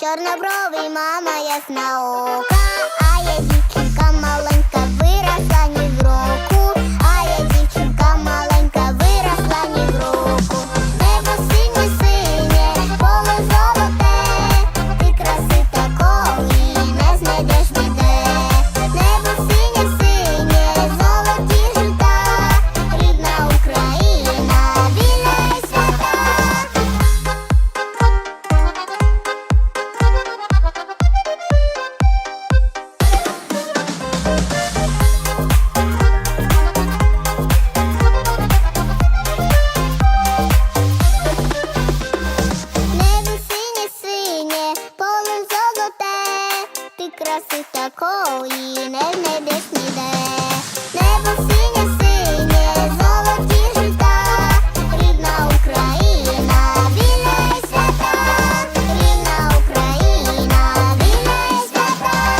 чорнобровий, мама ясна ока. Краси такої не знайдеш ніде. Небо синє,